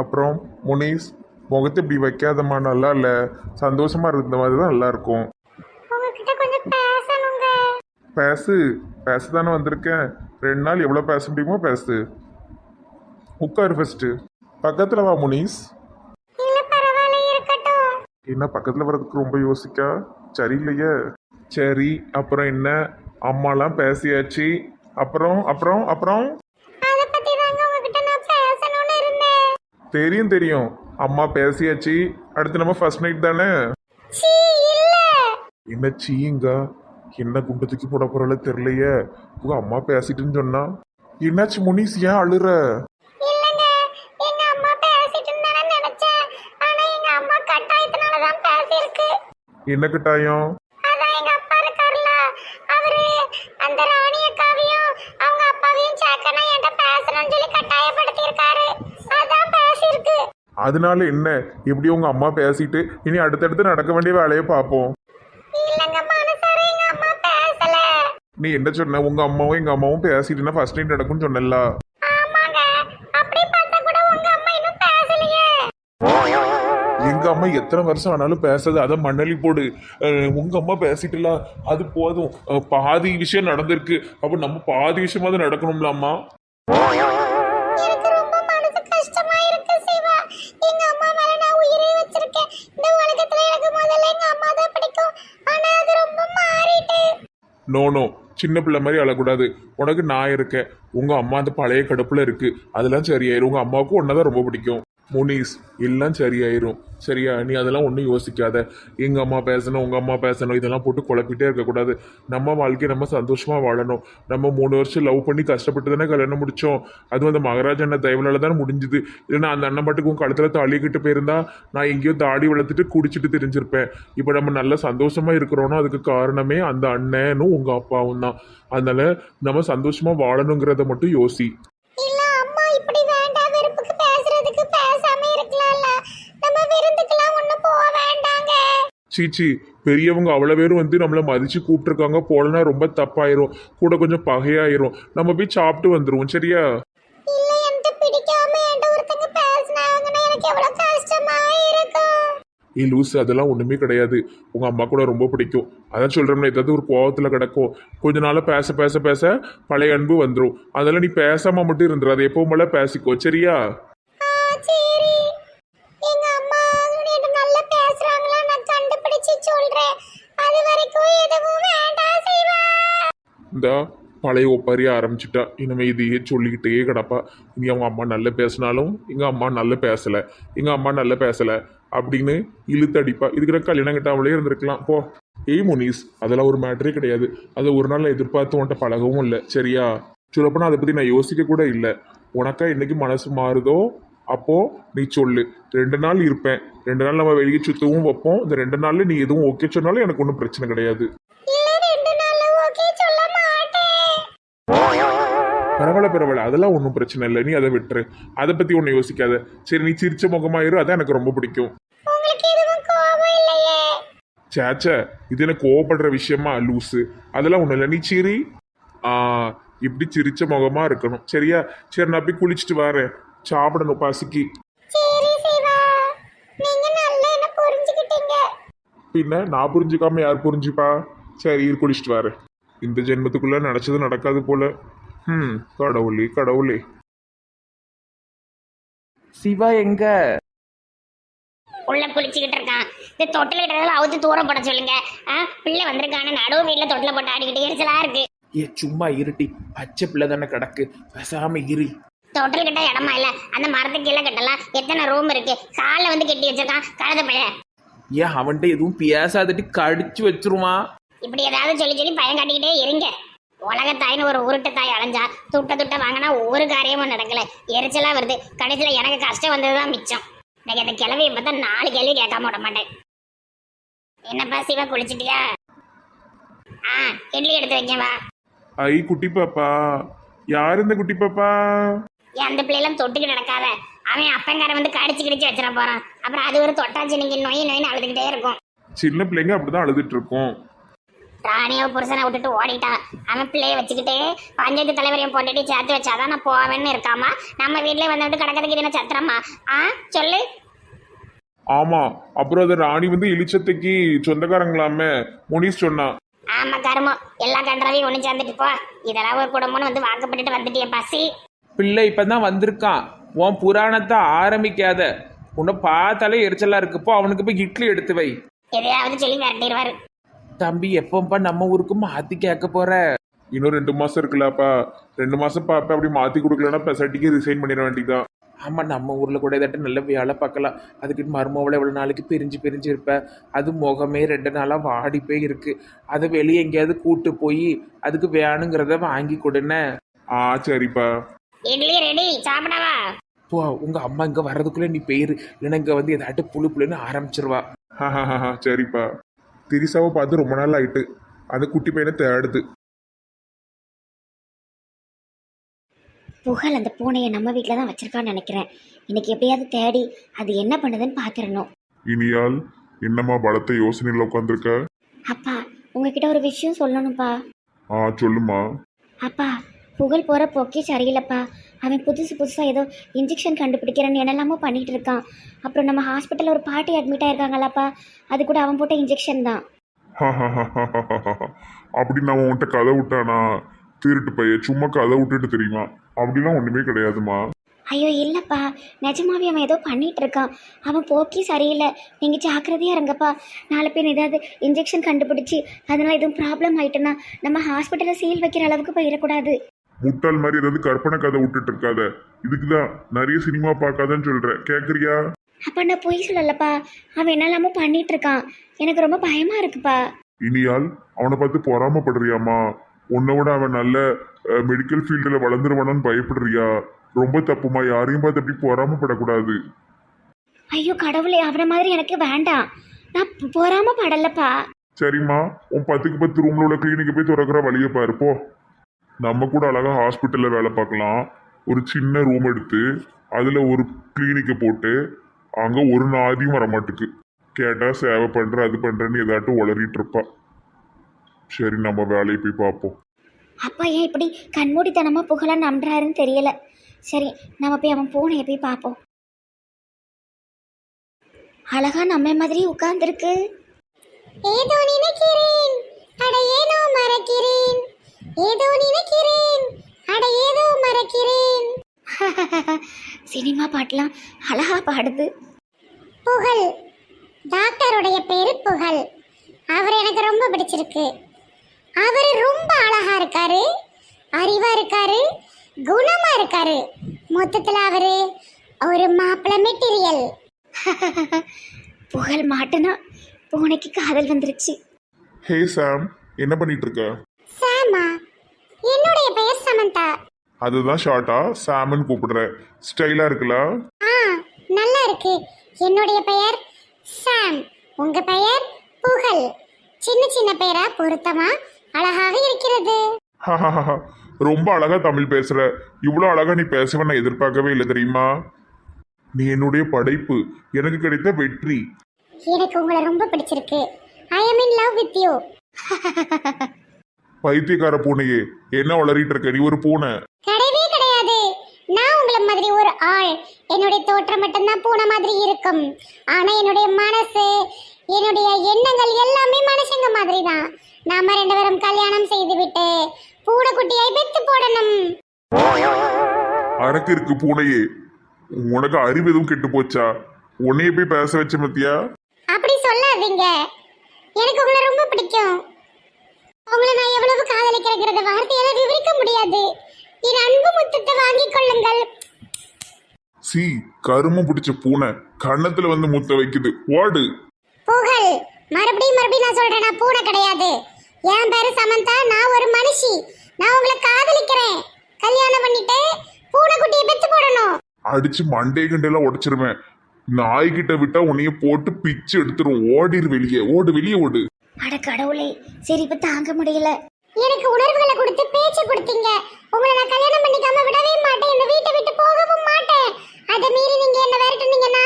அப்புறம் முனிஸ் முகத்தை இப்படி வைக்காதம்மா நல்லா இல்லை சந்தோஷமா இருந்த மாதிரி தான் நல்லா இருக்கும் உங்ககிட்ட கொஞ்சம் பேசணுங்க. பேசு பேச தானே வந்திருக்கேன். ரெண்டு நாள் எவ்வளோ பேச முடியுமோ பேசு. உட்காரு ஃபஸ்ட்டு பக்கத்தில் வா முனிஸ். என்ன பக்கத்தில் வர்றதுக்கு ரொம்ப யோசிக்கா? சரியில்லையே. சரி அப்புறம் என்ன? அம்மாலாம் பேசியாச்சு. அப்புறம் அப்புறம் அப்புறம் அத பத்தி தாங்க உங்ககிட்ட நான் பேசணும்னு இருந்தேன் தெரியும் தெரியும். அம்மா பேசியாச்சு. அடுத்து நம்ம ஃபர்ஸ்ட் நைட் தானே? என்ன சீங்க? என்ன குண்டு தூக்கி போட போறல தெரியலையே. உங்க அம்மா பேசிட்டுன்னு சொன்னா. என்னாச்சு முனிஸ் ஏன் அழுற? இல்லங்க எங்க அம்மா பேசிட்டு இருந்தானே நினைச்சேன் ஆனா எங்க அம்மா கட்டாயத்தினால தான் பேசியிருக்கு என்ன கட்டாயம் அதான் எங்க அப்பா இருக்காருல்ல அவரு அந்த ராணி அக்காவையும் அவங்க அப்பாவையும் சேர்க்கணும் என்கிட்ட பேசணும்னு சொல்லி கட்டாயப்படுத்தி இருக்காரு அதான் பேசியிருக்கு அதனால என்ன? எப்படி உங்க அம்மா பேசிட்டு இனி அடுத்தடுத்து நடக்க வேண்டிய வேலையை பார்ப்போம். அம்மா நீ என்ன சொன்ன? உங்க அம்மாவும் எங்க அம்மாவும் பேசிட்டுனா ஃபர்ஸ்ட் நைட் நடக்கும்னு சொன்னல அம்மா எங்க அம்மா எத்தனை வருஷம் ஆனாலும் பேசாது அதை மண்ணலி போடு. உங்க அம்மா பேசிட்டுல அது போதும். பாதி விஷயம் நடந்திருக்கு. அப்ப நம்ம பாதி விஷயமாவது நடக்கணும்ல நோ நோ சின்ன பிள்ளை மாதிரி அழக்கூடாது. உனக்கு நான் இருக்கேன். உங்கள் அம்மா அந்த பழைய கடுப்பில் இருக்குது அதெல்லாம் சரியாயிரும். உங்கள் அம்மாவுக்கும் ஒன்னதான் ரொம்ப பிடிக்கும். முனிஸ் எல்லாம் சரியாயிரும். சரியா நீ அதெல்லாம் ஒன்றும் யோசிக்காத. எங்கள் அம்மா பேசணும் உங்கள் அம்மா பேசணும் இதெல்லாம் போட்டு குழப்பிட்டே இருக்கக்கூடாது. நம்ம வாழ்க்கையை நம்ம சந்தோஷமாக வாழணும். நம்ம மூணு வருஷம் லவ் பண்ணி கஷ்டப்பட்டு தானே கல்யாணம் முடித்தோம் அதுவும் அந்த மகாராஜா அண்ணன் தயவுலால தானே முடிஞ்சுது. இல்லைன்னா அந்த அண்ணன் மட்டுக்கும் கழுத்தில் தாலிக்கிட்டு போயிருந்தா நான் எங்கேயோ தாடி வளர்த்துட்டு குடிச்சிட்டு தெரிஞ்சிருப்பேன். இப்போ நம்ம நல்லா சந்தோஷமாக இருக்கிறோனோ அதுக்கு காரணமே அந்த அண்ணனும் உங்கள் அப்பாவும் தான். அதனால் நம்ம சந்தோஷமாக வாழணுங்கிறத மட்டும் யோசி. சீச்சி பெரியவங்க அவ்வளோ பேரும் வந்து நம்மளை மதிச்சு கூப்பிட்டுருக்காங்க. போலனா ரொம்ப தப்பாயிரும். கூட கொஞ்சம் பகையாயிரும். நம்ம போய் சாப்பிட்டு வந்துருவோம். சரியா? ஏ லூஸ் அதெல்லாம் ஒன்றுமே கிடையாது. உங்கள் அம்மா கூட ரொம்ப பிடிக்கும். அதான் சொல்கிறோம்ல ஏதாவது ஒரு கோவத்தில் கிடக்கும். கொஞ்ச நாள் பேச பேச பேச பழைய அன்பு வந்துடும் அதெல்லாம் நீ பேசாமல் மட்டும் இருந்துடாது எப்பவும் போல பேசிக்கோ. சரியா? இந்த பழைய ஒப்பாரிய ஆரம்பிச்சிட்டா. இனிமே இதையே சொல்லிக்கிட்டே கிடப்பா. இனி அவங்க அம்மா நல்லா பேசினாலும் எங்கள் அம்மா நல்லா பேசலை. எங்கள் அம்மா நல்லா பேசலை. அப்படின்னு இழுத்து அடிப்பா. இதுக்கிற கல்யாணம் கிட்டாமலே இருந்திருக்கலாம். போ. ஏய் முனீஸ் அதெல்லாம் ஒரு மேட்டரே கிடையாது. அதை ஒரு நாள் எதிர்பார்த்து உன்ட்ட பழகவும் இல்லை. சரியா? சொல்லப்போனால் அதை பற்றி நான் யோசிக்க கூட இல்லை. உனக்கா என்னைக்கு மனசு மாறுதோ அப்போது நீ சொல்லு. ரெண்டு நாள் இருப்பேன். ரெண்டு நாள் நம்ம வெளியே சுற்றவும் வைப்போம். இந்த ரெண்டு நாளில் நீ எதுவும் ஓகே சொன்னாலும் எனக்கு ஒன்றும் பிரச்சனை கிடையாது இல்ல ரெண்டு நாள்ல ஓகே சொல்ல மாட்டேன் பரவாயில்ல பரவாயில்ல. அதெல்லாம் ஒன்றும் பிரச்சனை இல்லை. நீ அதை விட்டுரு. அதை பற்றி ஒன்றும் யோசிக்காத. சரி நீ சிரிச்ச முகமாயிரு. அதான் எனக்கு ரொம்ப பிடிக்கும். சேச்சே இது எனக்கு கோவப்படுற விஷயமா? லூஸு அதெல்லாம் ஒன்றும் இல்லை. நீ சிரி. இப்படி சிரிச்ச முகமா இருக்கணும். சரியா? சரி நான் போய் குளிச்சுட்டு வரேன். சாப்பிடணும் பசிக்கு. பின்ன நான் புரிஞ்சுக்காம யார் புரிஞ்சுப்பா? சரி குளிச்சுட்டு வரேன். இந்த ஜென்மத்துக்குள்ள நினச்சது நடக்காது போல. ம் கடவுளே கடவுளே. சிவா எங்க? உள்ள குளிச்சுக்கிட்டு இருக்கான். இந்த தொட்டில் கிட்டதில் அவுத்து தூரம் போட சொல்லுங்க. ஆ பிள்ளை வந்திருக்கான நடுவு வீட்டில் தொட்டில் போட்டு ஆடிக்கிட்டு எரிச்சலா இருக்கு. ஏ சும்மா இருட்டி. பச்சை பிள்ளை தானே கிடக்கு. பேசாம இரு. தொட்டில் கிட்ட இடமா இல்ல? அந்த மரத்துக்கு கீழே கட்டலாம். எத்தனை ரூம் இருக்கு? காலில் வந்து கட்டி வச்சிருக்கான். கழுத பையன் ஏன் அவன்கிட்ட எதுவும் பேசாதட்டி கடிச்சு வச்சிருவான். இப்படி ஏதாவது சொல்லி சொல்லி பயம் காட்டிக்கிட்டே இருங்க. உலகத்தாயின்னு ஒரு உருட்டு தாய் அலைஞ்சா துட்ட துட்ட வாங்கினா ஒரு காரியமும் நடக்கல. எரிச்சலா வருது. கடைசியில் எனக்கு கஷ்டம் வந்ததுதான் மிச்சம். எனக்கு அந்த கிளவியை பார்த்தா நாலு கேள்வி கேட்காம விட மாட்டேன். என்னப்பா சிவா குளிச்சிட்டியா? ஆ இட்லி எடுத்து வைக்கவா? ஐ குட்டி பாப்பா. யார் இந்த குட்டி பாப்பா? ஏன் அந்த பிள்ளைலாம் தொட்டுக்கிட்டு நடக்காத. அவன் அப்பங்கார வந்து கடிச்சு கிடிச்சு வச்சிட போறான். அப்புறம் அது ஒரு தொட்டாச்சு. நீங்க நொய் நொயின்னு அழுதுகிட்டே இருக்கும். சின்ன பிள்ளைங்க அப்படிதான் அழுதுட்டு இருக்கும். ராணியை புருஷனை விட்டுட்டு ஓடிட்டான். அவன் பிள்ளைய வச்சுக்கிட்டு பஞ்சாயத்து தலைவரையும் போட்டுட்டு சேர்த்து வச்சாதான் நான் போவேன்னு இருக்காமா? நம்ம வீட்லயே வந்துட்டு கிடக்கிறதுக்கு என்ன சத்திரமா? ஆ சொல்லு. ஆமா அப்புறம் அது ராணி வந்து இளிச்சத்தைக்கு சொந்தக்காரங்களாமே முனிஸ் சொன்னான் ஆமா கருமம். எல்லா கன்றவையும் ஒண்ணு சேர்ந்துட்டு போ. இதெல்லாம் ஒரு குடும்பம்னு வந்து வாக்கப்பட்டுட்டு வந்துட்டிய பசி. பிள்ளை இப்பதான் வந்திருக்கான். உன் புராணத்தை ஆரம்பிக்காத. உன்னை பார்த்தாலே எரிச்சலா இருக்குப்போ அவனுக்கு போய் இட்லி எடுத்து வை. எதையாவது சொல்லி விரட்டிடுவாரு. தம்பி எப்பப்பா நம்ம ஊருக்கு மாத்தி கேட்க போற? இன்னும் ரெண்டு மாசம் இருக்குல்லப்பா. ரெண்டு மாசம் பாப்பா அப்படி மாத்தி கொடுக்கலன்னா பெசாட்டிக்கு ரிசைன் பண்ணிட வேண்டியதான் ஆமா நம்ம ஊர்ல கூட ஏதாட்டும் நல்ல வேலை பார்க்கலாம். அதுக்கு மருமவளை எவ்வளவு நாளைக்கு பிரிஞ்சு பிரிஞ்சு இருப்ப. அது முகமே ரெண்டு நாளா வாடி போய் இருக்கு. அதை வெளியே எங்கேயாவது கூட்டு போய் அதுக்கு வேணுங்கிறத வாங்கி கொடுன்னு. ஆ சரிப்பா. இட்லி ரெடி சாப்பிடவா? போ உங்க அம்மா இங்க வர்றதுக்குள்ள நீ போயிரு. இல்லைன்னா இங்க வந்து ஏதாட்டும் புழு புழுன்னு ஆரம்பிச்சிருவா. சரிப்பா. திரிசாவை பார்த்து ரொம்ப நாள் ஆயிட்டு. அந்த குட்டி பையனை தேடுது. புகழ் அந்த பூனையை நம்ம வீட்டில் தான் வச்சிருக்கான்னு நினைக்கிறேன். இன்னைக்கு எப்படியாவது தேடி அது என்ன பண்ணுதுன்னு பார்த்துடணும் இனியால் என்னம்மா பலத்த யோசனையில் உட்காந்துருக்க அப்பா உங்ககிட்ட ஒரு விஷயம் சொல்லணும்ப்பா ஆ சொல்லுமா அப்பா புகழ் போகிற போக்கே சரியில்லைப்பா. அவன் புதுசு புதுசாக ஏதோ இன்ஜெக்ஷன் கண்டுபிடிக்கிறேன்னு என்னெல்லாமோ பண்ணிட்டு இருக்கான். அப்புறம் நம்ம ஹாஸ்பிட்டலில் ஒரு பாட்டி அட்மிட் ஆயிருக்காங்களாப்பா. அது கூட அவன் போட்ட இன்ஜெக்ஷன் தான். அப்படி நான் உன்கிட்ட கதை விட்டானா? திருட்டு பைய சும்மா கதை விட்டுட்டு தெரியுமா? அப்படிலாம் ஒண்ணுமே கிடையாதுமா. ஐயோ இல்லைப்பா. நிஜமாவே அவன் ஏதோ பண்ணிட்டு இருக்கான். அவன் போக்கி சரியில்லை. நீங்கள் ஜாக்கிரதையாக இருங்கப்பா. நாலு பேர் ஏதாவது இன்ஜெக்ஷன் கண்டுபிடிச்சி அதனால் எதுவும் ப்ராப்ளம் ஆயிட்டுன்னா நம்ம ஹாஸ்பிட்டலில் சீல் வைக்கிற அளவுக்கு போயிடக்கூடாது. முட்டாள் மாதிரி ஏதாவது கற்பனை கதை விட்டுட்டு இருக்காத. இதுக்குதான் நிறைய சினிமா பார்க்காதன்னு சொல்றேன். கேக்குறியா? அப்பா நான் பொய் சொல்லலப்பா. அவன் என்னெல்லாமோ பண்ணிட்டு இருக்கான். எனக்கு ரொம்ப பயமா இருக்குப்பா. இனியால் அவனை பார்த்து பொறாமப்படுறியாமா உன்னை விட அவன் நல்ல மெடிக்கல் ஃபீல்டில் வளர்ந்துருவானான்னு பயப்படுறியா? ரொம்ப தப்புமா? யாரையும் பார்த்து அப்படி பொறாமப்படக்கூடாது. ஐயோ கடவுளே அவனை மாதிரி எனக்கு வேண்டாம். நான் பொறாம படலப்பா சரிம்மா. உன் பத்துக்கு பத்து ரூம்ல உள்ள கிளினிக்கை போய் திறக்கிற வழியை பாரு. போ. நம்ம கூட அழகா ஹாஸ்பிட்டல்ல வேலை பார்க்கலாம். ஒரு சின்ன ரூம் எடுத்து அதுல ஒரு கிளினிக்கை போட்டு அங்க ஒரு நாதியும் வரமாட்டுக்கு. கேட்டா சேவை பண்ற அது பண்றேன்னு ஏதாட்டும் உளறிட்டு இருப்பா. சரி நம்ம வேலையை போய் பார்ப்போம். அப்பா ஏன் இப்படி கண்மூடித்தனமா புகழ நம்புறாருன்னு தெரியல. சரி நம்ம போய் அவன் பூனையை போய் பார்ப்போம். அழகா நம்ம மாதிரி உட்கார்ந்துருக்கு. ஏதோ நினைக்கிறேன். அட ஏதோ மறக்கிறேன். ஏதோ நினைக்கிறேன். அட ஏதோ மறக்கிறேன். சினிமா பாட்டெல்லாம் அழகா பாடுது. புகழ். டாக்டருடைய பேரு புகழ். அவர் எனக்கு ரொம்ப பிடிச்சிருக்கு. அவர் ரொம்ப அழகா இருக்காரு. அறிவா இருக்காரு. குணமா இருக்காரு. மொத்தத்துல அவரு ஒரு மாப்பிள மெட்டீரியல். புகழ் மாட்டுனா பூனைக்கு காதல் வந்துருச்சு. Hey Sam. என்ன பண்ணிட்டு இருக்க? சாமா என்னுடைய பெயர் சமந்தா. அதுதான் ஷார்ட்டா சாம்னு கூப்பிடுற ஸ்டைலா இருக்குல்ல? ஆ நல்லா இருக்கு. என்னுடைய பெயர் சாம். உங்க பெயர் புகழ். சின்ன சின்ன பெயரா பொருத்தமா அழகாக இருக்கிறது. ரொம்ப அழகா தமிழ் பேசுற. இவ்வளோ அழகா நீ பேசுவ நான் எதிர்பார்க்கவே இல்லை தெரியுமா? நீ என்னுடைய படைப்பு. எனக்கு கிடைத்த வெற்றி. எனக்கு உங்களை ரொம்ப பிடிச்சிருக்கு. I am in love with you பைத்தியக்கார பூனையே என்ன வளரிட்டு இருக்க? நீ ஒரு பூனை. கிடையவே கிடையாது. நான் உங்களை மாதிரி ஒரு ஆள். என்னுடைய தோற்றம் மட்டும்தான் பூனை மாதிரி இருக்கும். ஆனா என்னுடைய மனசு என்னுடைய எண்ணங்கள் எல்லாமே மனுஷங்க மாதிரி தான் நாம ரெண்டு பேரும் கல்யாணம் செய்து விட்டு பூனைக்குட்டியாய் பெத்து போடணும். அரக்கு இருக்கு பூனையே. உனக்கு அறிவு எதுவும் கெட்டு போச்சா? உன்னைய போய் பேச வச்ச மத்தியா அப்படி சொல்லாதீங்க. எனக்கு உங்களை ரொம்ப பிடிக்கும். உங்களை நான் எவ்வளவு காதலிக்கிறேங்கிறத வார்த்தையால விவரிக்க முடியாது. என் அன்பு முத்தத்தை வாங்கிக் கொள்ளுங்கள். சி கருமம் பிடிச்ச பூனை கன்னத்துல வந்து முத்த வைக்குது. ஓடு. புகழ். மறுபடியும் மறுபடியும் நான் சொல்றேன் நான் பூனை கிடையாது. என் பேரு சமந்தா நான் ஒரு மனுஷி. நான் உங்களை காதலிக்கிறேன். கல்யாணம் பண்ணிட்டு பூனைக்குட்டியை பெத்து போடணும். அடிச்சு மண்டே கிண்டையெல்லாம் உடைச்சிருவேன். நாய்கிட்ட விட்டா உன்னைய போட்டு பிச்சு எடுத்துரும். ஓடிரு வெளியே. ஓடு வெளியே ஓடு. அட கடவுளே சரி இப்ப தாங்க முடியல. எனக்கு உணர்வுகளை கொடுத்து பேச்சு கொடுத்தீங்க. உங்களை நான் கல்யாணம் பண்ணிக்காம விடவே மாட்டேன். இந்த வீட்டை விட்டு போகவும் மாட்டேன். அதை மீறி நீங்க என்ன விரட்டுனீங்கன்னா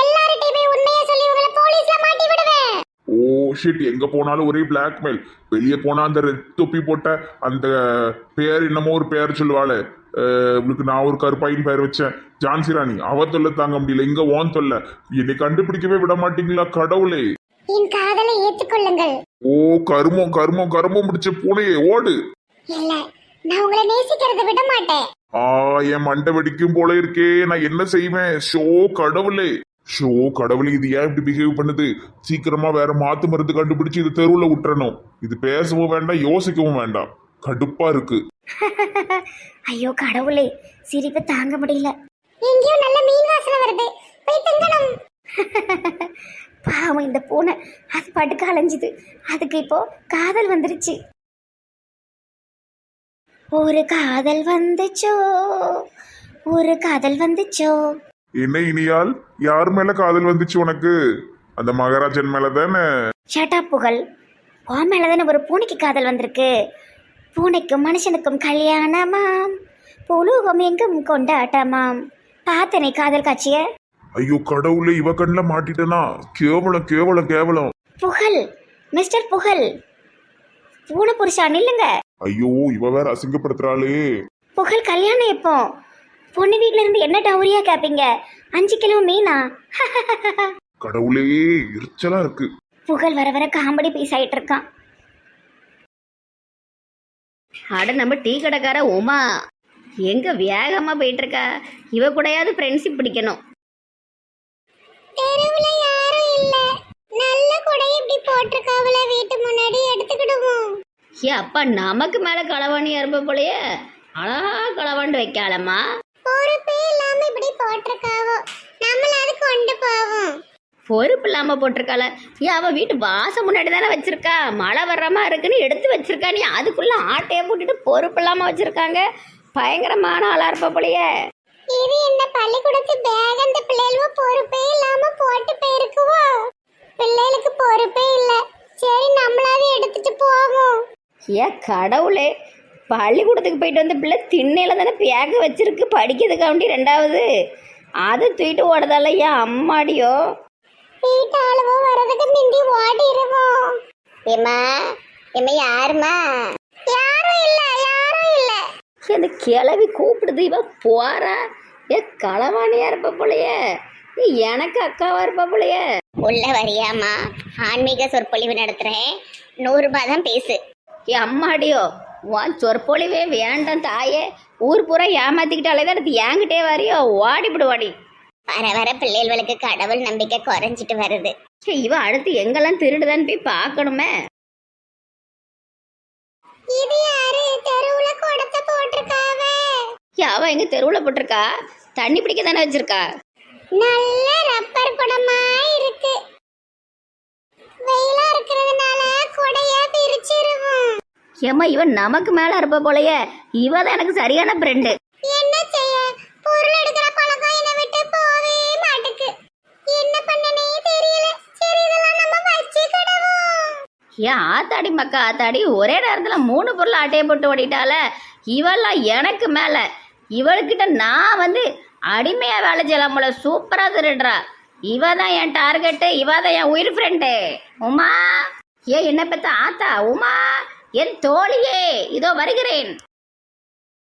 எல்லார்கிட்டயுமே உண்மையை சொல்லி உங்களை போலீஸ்ல மாட்டி விடுவேன். ஓ புல்ஷீட் எங்க போனாலும் ஒரே பிளாக்மெயில் வெளியே போனா அந்த ரெட் தொப்பி போட்ட அந்த பேர் என்னமோ ஒரு பேர் சொல்லுவாள். இவளுக்கு நான் ஒரு கருப்பாயின் பேர் வச்சேன். ஜான்சி ராணி அவ தொல்லை தாங்க முடியல. இங்க ஓன் தொல்லை. என்னை கண்டுபிடிக்கவே விட மாட்டீங்களா கடவுளே? என் காதலை ஏற்றுக்கொள்ளுங்கள் ஓ கருமம் கருமம் கருமம் முடிச்ச பூனையே ஓடு. இல்ல நான் உங்களை நேசிக்கிறத விட மாட்டேன். ஆ என் மண்டை வெடிக்கும் போல இருக்கே நான் என்ன செய்வேன்? ஷோ கடவுளே. ஷோ கடவுளே இது ஏன் இப்படி பிஹேவ் பண்ணுது? சீக்கிரமா வேற மாத்து மருந்து கண்டுபிடிச்சு இது தெருவுல விட்டுறணும். இது பேசவும் வேண்டாம் யோசிக்கவும் வேண்டாம். கடுப்பா இருக்கு. ஐயோ கடவுளே சிரிப்பு தாங்க முடியல. எங்கேயோ நல்ல மீன் வாசனை வருது. போய் திங்கணும். பாவம் இந்த பூனை அது படுக்க அலைஞ்சுது. அதுக்கு இப்போ காதல் வந்துருச்சு. ஒரு காதல் வந்துச்சோ? ஒரு காதல் வந்துச்சோ? என்ன இனியால்? யார் மேல காதல் வந்துச்சு உனக்கு? அந்த மகாராஜன் மேல தானே ஷட்டா புகழ். உன் மேலதானே ஒரு பூனைக்கு காதல் வந்திருக்கு. பூனைக்கும் மனுஷனுக்கும் கல்யாணமாம். புலுகம் எங்கும் கொண்டாட்டமாம். பார்த்தனை காதல் காட்சிய. ஐயோ கடவுளே இவ கண்ணில் மாட்டிட்டனா? கேவலம் கேவலம் கேவலம். புகழ் மிஸ்டர் புகழ். பூனை புருஷா நில்லுங்க. ஐயோ இவ வேற அசிங்கப்படுத்துறாளே. புகழ் கல்யாணம் எப்போ? பொண்ணு வீட்ல இருந்து என்ன டவுரியா கேப்பீங்க? அஞ்சு கிலோ மீனா? கடவுளே எரிச்சலா இருக்கு. புகழ் வர வர காமெடி பீஸ் ஆயிட்டு இருக்கான். அட நம்ம டீ கடைக்கார உமா எங்க வேகமா போயிட்டு இருக்கா? இவ கூடயாவது ஃப்ரெண்ட்ஷிப் பிடிக்கணும். தெருவுல யாரும் இல்ல. நல்ல கொடை இப்படி போட்டிருக்காவல வீட்டு முன்னாடி எடுத்துக்கிடுவோம். ஏ அப்பா நமக்கு மேல களவாணியா இருப்ப போலயே. அழகா களவாண்டு வைக்காளம்மா. பொறுப்பே இல்லாம இப்படி போட்டிருக்காவோ. நம்மளாவது கொண்டு போவோம். பொறுப்பு இல்லாம போட்டிருக்காள. ஏ அவ வீட்டு வாசம் முன்னாடி தானே வச்சிருக்கா. மழை வர்ற மாதிரி இருக்குன்னு எடுத்து வச்சிருக்கா. நீ அதுக்குள்ள ஆட்டையை போட்டுட்டு பொறுப்பு இல்லாம வச்சிருக்காங்க. பயங்கரமான ஆளா இருப்ப போலயே. இது என்ன பள்ளிக்கூடத்து பேக் அந்த பிள்ளைகளுக்கு பொறுப்பே இல்லாம போட்டு போயிருக்குவோ? பிள்ளைகளுக்கு பொறுப்பே இல்ல. சரி நம்மளாவது எடுத்துட்டு போவோம். ஏ கடவுளே பள்ளிக்கூடத்துக்கு போயிட்டு வந்த பிள்ளை திண்ணையில தானே பேக்க வச்சிருக்கு படிக்கிறதுக்காண்டி ரெண்டாவது. அதை தூக்கிட்டு ஓடுதால ஏன் அம்மாடியோ? வீட்டு ஆளுவோ வரதுக்கு மிந்தி ஓடிடுவோம் ஏமா ஏமா யாருமா அந்த கிளவி கூப்பிடுது இவ போறா? ஏ களவாணியா இருப்ப போலயே. ஏ, எனக்கு அக்காவா இருப்ப போலயே. உள்ள வரியாமா ஆன்மீக சொற்பொழிவு நடத்துறேன். நூறு ரூபாய் தான் பேசு ஏ அம்மாடியோ உன் சொற்பொழிவே வேண்டாம் தாயே. ஊர் பூரா ஏமாத்திக்கிட்டாலே தான் அடுத்து என்கிட்டே வரையோ. ஓடிவிடு ஓடி. வர வர பிள்ளைகளுக்கு கடவுள் நம்பிக்கை குறைஞ்சிட்டு வருது. ஏ, இவ அடுத்து எங்கெல்லாம் திருடுதான்னு போய் பார்க்கணுமே. அவ எங்க தெருவுல போட்டிருக்கா? தண்ணி பிடிக்க தானே வச்சிருக்கா? நல்ல ரப்பர் குடமா இருக்கு. வெயிலா இருக்கிறதுனால குடைய பிரிச்சிருவோம் ஏம்மா இவன் நமக்கு மேல இருப்ப போலயே. இவ தான் எனக்கு சரியான ஃப்ரெண்டு என்ன செய்ய? பொருள் எடுக்கிற பழக்கம் என்னை விட்டு போவே மாட்டுக்கு. என்ன பண்ணனே தெரியல. சரி இதெல்லாம் நம்ம வச்சுக்கிடுவோம். ஏன் ஆத்தாடி மக்கா ஆத்தாடி. ஒரே நேரத்துல மூணு பொருள் ஆட்டையை போட்டு ஓடிட்டால இவெல்லாம் எனக்கு மேல. இவள்கிட்ட நான் வந்து அடிமையாக வேலை செய்யலாம் போல சூப்பராக திருடுறா இவ தான் என் டார்கெட்டு இவ தான் என் உயிர் ஃப்ரெண்டு உமா. ஏ என்ன பார்த்தா ஆத்தா உமா. என் தோழியே இதோ வருகிறேன்.